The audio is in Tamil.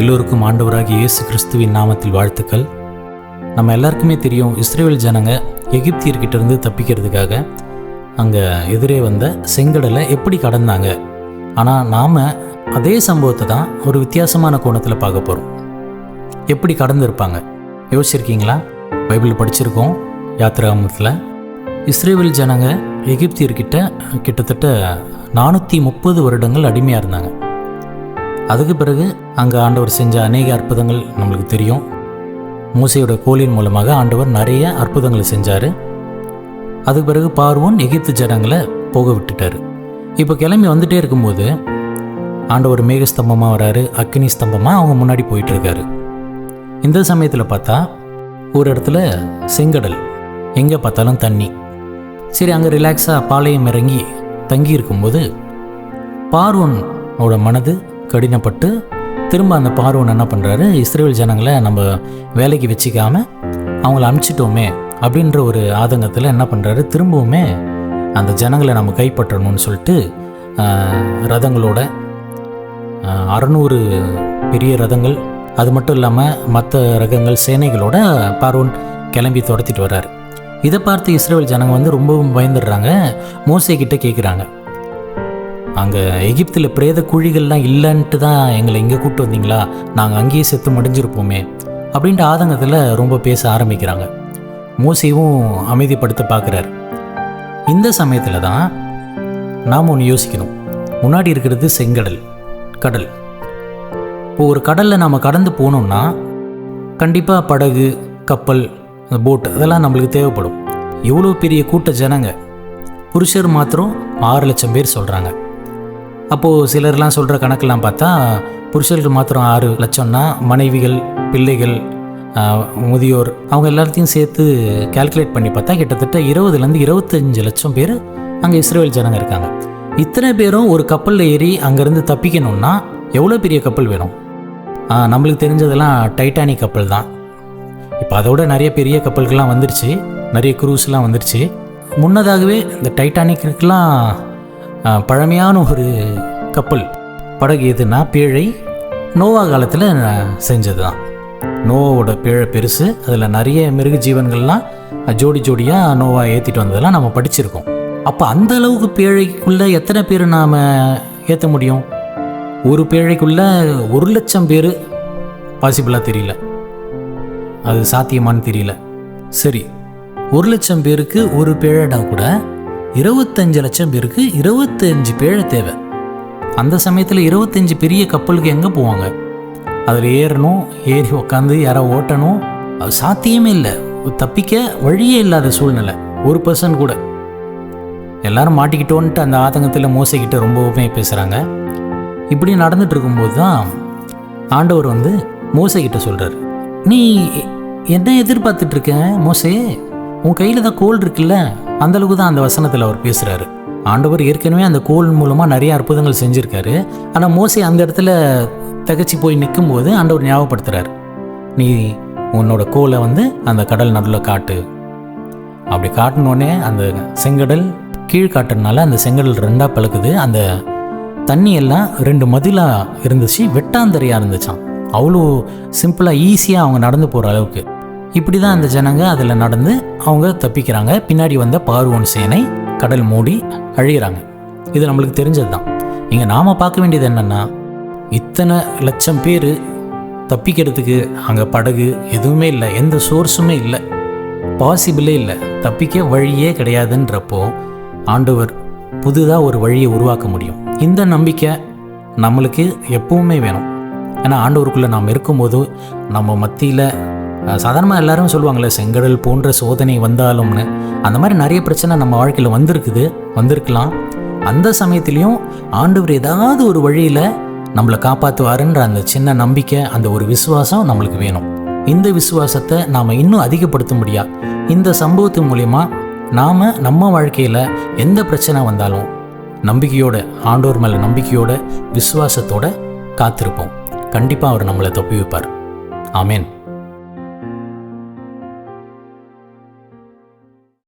எல்லோருக்கும் ஆண்டவராகிய இயேசு கிறிஸ்துவின் நாமத்தில் வாழ்த்துக்கள். நம்ம எல்லாருக்குமே தெரியும் இஸ்ரேல் ஜனங்க எகிப்தியர்கிட்ட இருந்து தப்பிக்கிறதுக்காக அங்கே எதிரே வந்த செங்கடலை எப்படி கடந்தாங்க. ஆனால் நாம் அதே சம்பவத்தை தான் ஒரு வித்தியாசமான கோணத்தில் பார்க்க போகிறோம் எப்படி கடந்திருப்பாங்க? யோசிச்சிருக்கீங்களா? பைபிள் படிச்சிருக்கோம் யாத்திராமத்தில் இஸ்ரேல் ஜனங்க எகிப்தியர்கிட்ட கிட்டத்தட்ட நானூற்றி முப்பது வருடங்கள் அடிமையாக இருந்தாங்க. அதுக்கு பிறகு அங்கே ஆண்டவர் செஞ்ச அநேக அற்புதங்கள் நம்மளுக்கு தெரியும். மூசையோட கோலின் மூலமாக ஆண்டவர் நிறைய அற்புதங்களை செஞ்சார். அதுக்கு பிறகு பார்வோன் எகிப்து ஜனங்களை போக விட்டுட்டார். இப்போ கிளம்பி வந்துட்டே இருக்கும்போது ஆண்டவர் மேகஸ்தம்பமாக வராரு அக்னி ஸ்தம்பமாக அவங்க முன்னாடி போயிட்டுருக்காரு. இந்த சமயத்தில் பார்த்தா ஒரு இடத்துல செங்கடல் எங்கே பார்த்தாலும் தண்ணி. சரி அங்கே ரிலாக்ஸாக பாளையம் இறங்கி தங்கி இருக்கும்போது பார்வோனோட மனது கடினப்பட்டு திரும்ப அந்த பார்வோன் என்ன பண்ணுறாரு இஸ்ரேல் ஜனங்களை நம்ம வேலைக்கு வச்சுக்காம அவங்கள அனுப்பிச்சிட்டோமே அப்படின்ற ஒரு ஆதங்கத்தில் என்ன பண்ணுறாரு திரும்பவுமே அந்த ஜனங்களை நம்ம கைப்பற்றணும்னு சொல்லிட்டு ரதங்களோட அறநூறு பெரிய ரதங்கள் அது மட்டும் இல்லாமல் மற்ற ரகங்கள் சேனைகளோட பார்வோன் கிளம்பி துரத்திட்டு வர்றாரு. இதை பார்த்து இஸ்ரேல் ஜனங்க வந்து ரொம்பவும் பயந்துடுறாங்க. மோசை கிட்ட கேட்குறாங்க அங்கே எகிப்தில் பிரேத குழிகள்லாம் இல்லைன்ட்டு தான் எங்களை இங்கே கூப்பிட்டு வந்தீங்களா? நாங்கள் அங்கேயே செத்து மடிஞ்சிருப்போமே அப்படின்ட்டு ஆதங்கத்தில் ரொம்ப பேச ஆரம்பிக்கிறாங்க. மோசையும் அமைதிப்படுத்த பார்க்குறாரு. இந்த சமயத்தில் தான் நாம் ஒன்று யோசிக்கணும். முன்னாடி இருக்கிறது செங்கடல் கடல். இப்போ ஒரு கடலில் நாம் கடந்து போனோம்னா கண்டிப்பாக படகு கப்பல் அந்த போட் அதெல்லாம் நம்மளுக்கு தேவைப்படும். இவ்வளோ பெரிய கூட்ட ஜனங்க? புருஷர் மாத்திரம் ஆறு லட்சம் பேர் சொல்கிறாங்க அப்போது சிலர்லாம் சொல்கிற கணக்கெல்லாம் பார்த்தா புருஷர்கள் மாத்திரம் ஆறு லட்சம்னா மனைவிகள் பிள்ளைகள் முதியோர் அவங்க எல்லாத்தையும் சேர்த்து கால்குலேட் பண்ணி பார்த்தா கிட்டத்தட்ட இருபதுலேருந்து இருபத்தஞ்சு லட்சம் பேர் அங்கே இஸ்ரேல் ஜனங்க இருக்காங்க. இத்தனை பேரும் ஒரு கப்பலில் ஏறி அங்கேருந்து தப்பிக்கணும்னா எவ்வளோ பெரிய கப்பல் வேணும்? நம்மளுக்கு தெரிஞ்சதெல்லாம் டைட்டானிக் கப்பல் தான். இப்போ அதோட நிறைய பெரிய கப்பல்கள்லாம் வந்துருச்சு. நிறைய குரூஸ்லாம் வந்துருச்சு. முன்னதாகவே இந்த டைட்டானிக்குலாம் பழமையான ஒரு கப்பல். படகு எதுனா பேழை. நோவா காலத்தில் செஞ்சது தான் நோவாவோட பேழை பெருசு. அதில் நிறைய மிருக ஜீவன்கள்லாம் ஜோடி ஜோடியாக நோவா ஏற்றிட்டு வந்ததெல்லாம் நம்ம படிச்சிருக்கோம். அப்போ அந்த அளவுக்கு பேழைக்குள்ளே எத்தனை பேர் நாம் ஏற்ற முடியும்? ஒரு பேழைக்குள்ளே ஒரு லட்சம் பேர் பாசிபிளாக தெரியல. அது சாத்தியமான்னு தெரியல. சரி ஒரு லட்சம் பேருக்கு ஒரு பேழடா கூட இருபத்தஞ்சு லட்சம் பேருக்கு இருபத்தஞ்சு பேழை தேவை. அந்த சமயத்தில் இருபத்தஞ்சு பெரிய கப்பலுக்கு எங்கே போவாங்க? அதில் ஏறணும் ஏறி உக்காந்து யாரோ ஓட்டணும். அது சாத்தியமே இல்லை. தப்பிக்க வழியே இல்லாத சூழ்நிலை. ஒரு பர்சன் கூட. எல்லாரும் மாட்டிக்கிட்டோன்ட்டு அந்த ஆதங்கத்தில் மோசைக்கிட்ட ரொம்பவுமே பேசுகிறாங்க இப்படி நடந்துட்டு இருக்கும்போது தான் ஆண்டவர் வந்து மோசைக்கிட்ட சொல்கிறார் நீ என்ன எதிர்பார்த்துட்ருக்க மோசே? உன் கையில் தான் கோல் இருக்குல்ல? அந்த அளவுக்கு தான் அந்த வசனத்தில் அவர் பேசுகிறாரு ஆண்டவர் ஏற்கனவே அந்த கோல் மூலமாக நிறைய அற்புதங்கள் செஞ்சுருக்காரு. ஆனால் மோசி அந்த இடத்துல திகச்சு போய் நிற்கும்போது ஆண்டவர் ஞாபகப்படுத்துகிறார் நீ உன்னோட கோலை வந்து அந்த கடல் நடுவில் காட்டு. அப்படி காட்டினோடனே அந்த செங்கடல் கீழ் காட்டுறதுனால அந்த செங்கடல் ரெண்டாக பழக்குது அந்த தண்ணி எல்லாம் ரெண்டு மதிலாக இருந்துச்சு. வெட்டாந்தரையாக இருந்துச்சாம். அவ்வளோ சிம்பிளாக ஈஸியாக அவங்க நடந்து போகிற அளவுக்கு. இப்படி தான் அந்த ஜனங்க அதில் நடந்து அவங்க தப்பிக்கிறாங்க. பின்னாடி வந்த பார்வோன் சேனை கடல் மூடி அழியிறாங்க. இது நம்மளுக்கு தெரிஞ்சது தான் இங்கே நாம் பார்க்க வேண்டியது என்னென்னா இத்தனை லட்சம் பேர் தப்பிக்கிறதுக்கு அங்கே படகு எதுவுமே இல்லை. எந்த சோர்ஸுமே இல்லை. பாசிபிளே இல்லை. தப்பிக்க வழியே கிடையாதுன்றப்போ ஆண்டவர் புதுதாக ஒரு வழியை உருவாக்க முடியும். இந்த நம்பிக்கை நம்மளுக்கு எப்பவுமே வேணும். ஏன்னா ஆண்டவருக்குள்ளே நாம் இருக்கும்போது நம்ம மத்தியில் சாதாரணமாக எல்லாரும் சொல்லுவாங்களே செங்கடல் போன்ற சோதனை வந்தாலும்னு. அந்த மாதிரி நிறைய பிரச்சனை நம்ம வாழ்க்கையில் வந்திருக்குது வந்திருக்கலாம். அந்த சமயத்துலேயும் ஆண்டவர் ஏதாவது ஒரு வழியில் நம்மளை காப்பாற்றுவாருன்ற அந்த சின்ன நம்பிக்கை அந்த ஒரு விசுவாசம் நம்மளுக்கு வேணும். இந்த விசுவாசத்தை நாம் இன்னும் அதிகப்படுத்த முடியாது இந்த சம்பவத்து மூலயமா நாம் நம்ம வாழ்க்கையில் எந்த பிரச்சனை வந்தாலும் நம்பிக்கையோட ஆண்டோர் மேலே நம்பிக்கையோட விசுவாசத்தோட காத்திருப்போம். கண்டிப்பாக அவர் நம்மளை தப்பி வைப்பார். ஆமேன்.